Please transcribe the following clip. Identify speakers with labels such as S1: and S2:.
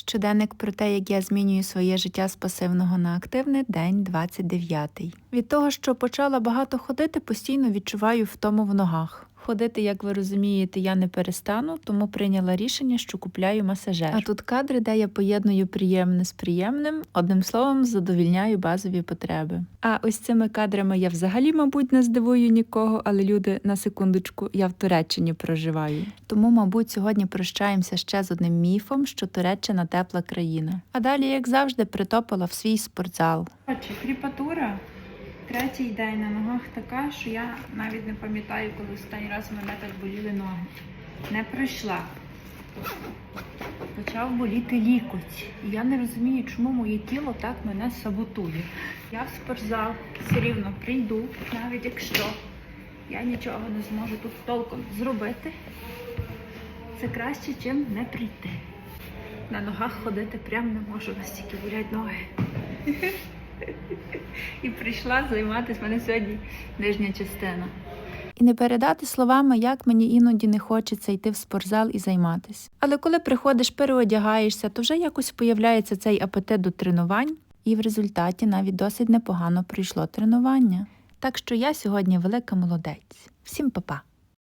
S1: Щоденник про те, як я змінюю своє життя з пасивного на активне, день 29. Від того, що почала багато ходити, постійно відчуваю втому в ногах. Ходити, як ви розумієте, я не перестану, тому прийняла рішення, що купляю масажер. А тут кадри, де я поєдную приємне з приємним, одним словом, задовільняю базові потреби. А ось цими кадрами я взагалі, мабуть, не здивую нікого, але люди на секундочку, я в Туреччині проживаю. Тому, мабуть, сьогодні прощаємося ще з одним міфом, що Туреччина тепла країна. А далі, як завжди, притопила в свій спортзал.
S2: Отже, кріпатура. Третій день на ногах така, що я навіть не пам'ятаю, коли останній раз мене так боліли ноги. Не пройшла. Почав боліти лікоть. І я не розумію, чому моє тіло так мене саботує. Я в спортзал все рівно прийду, навіть якщо я нічого не зможу тут толком зробити. Це краще, чим не прийти. На ногах ходити прям не можу, настільки болять ноги. І прийшла займатися мене сьогодні нижня частина.
S1: І не передати словами, як мені іноді не хочеться йти в спортзал і займатися. Але коли приходиш, переодягаєшся, то вже якось появляється цей апетит до тренувань, і в результаті навіть досить непогано пройшло тренування. Так що я сьогодні велика молодець. Всім па-па!